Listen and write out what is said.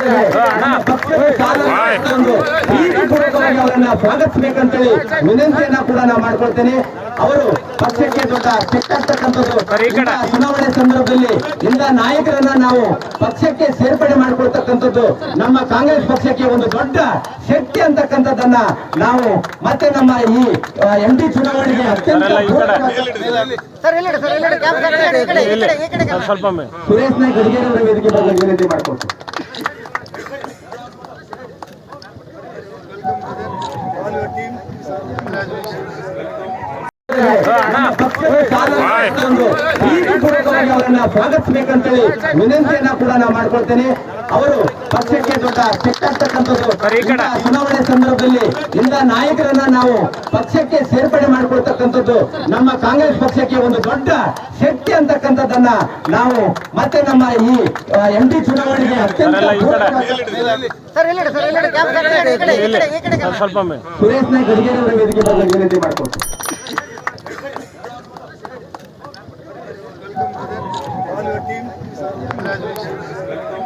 ಪಕ್ಷದ ಸಾಲನ್ನು ಪ್ರೀತಿಪೂರ್ವಕವಾಗಿ ಅವರನ್ನ ಸ್ವಾಗತಿಸಬೇಕಂತೇಳಿ ವಿನಂತಿಯನ್ನ ಕೂಡ ನಾವು ಮಾಡ್ಕೊಳ್ತೇನೆ ಅವರು ಪಕ್ಷಕ್ಕೆ ದೊಡ್ಡ ಕೆಟ್ಟಾಗ್ತಕ್ಕಂಥದ್ದು ಇಂಥ ಚುನಾವಣೆ ಸಂದರ್ಭದಲ್ಲಿ ಇಂಥ ನಾಯಕರನ್ನ ನಾವು ಪಕ್ಷಕ್ಕೆ ಸೇರ್ಪಡೆ ಮಾಡ್ಕೊಳ್ತಕ್ಕಂಥದ್ದು ನಮ್ಮ ಕಾಂಗ್ರೆಸ್ ಪಕ್ಷಕ್ಕೆ ಒಂದು ದೊಡ್ಡ ಶಕ್ತಿ ಅಂತಕ್ಕಂಥದ್ದನ್ನ ನಾವು ಮತ್ತೆ ನಮ್ಮ ಈ ಎಂ ಡಿ ಚುನಾವಣೆಗೆ ಅತ್ಯಂತ ಕಡೆ. ಕಡೆ ಕಡೆ ಸುರೇಶ್ ನಾಯ್ಕ ಗಡಿಗೇರಿ ಅವರ ವೇದಿಕೆ ಬಗ್ಗೆ ವಿನಂತಿ ಮಾಡ್ಕೊಳ್ತೀನಿ ಸ್ವಾಗತಿಸಬೇಕಂತೇಳಿ ವಿನಂತಿಯನ್ನ ಕೂಡ ನಾವು ಮಾಡ್ಕೊಳ್ತೇನೆ ಅವರು ಪಕ್ಷಕ್ಕೆ ಕೆಟ್ಟಾಗ್ತಕ್ಕಂಥದ್ದು ಇಂಥ ಚುನಾವಣೆ ಸಂದರ್ಭದಲ್ಲಿ ಇಂಥ ನಾಯಕರನ್ನ ನಾವು ಪಕ್ಷಕ್ಕೆ ಸೇರ್ಪಡೆ ಮಾಡಿಕೊಳ್ತಕ್ಕಂಥದ್ದು ನಮ್ಮ ಕಾಂಗ್ರೆಸ್ ಪಕ್ಷಕ್ಕೆ ಒಂದು ದೊಡ್ಡ ಶಕ್ತಿ ಅಂತಕ್ಕಂಥದ್ದನ್ನ ನಾವು ಮತ್ತೆ ನಮ್ಮ ಈ ಎಂ ಪಿ ಚುನಾವಣೆಗೆ ಅತ್ಯಂತ ಸುರೇಶ್ ನಾಯ್ಕ ಗಡಿಗೇರಿ ಅವರ ವೇದಿಕೆ ಬಗ್ಗೆ ವಿನಂತಿ ಮಾಡ್ಕೊಳ್ತೀನಿ. All your team, congratulations.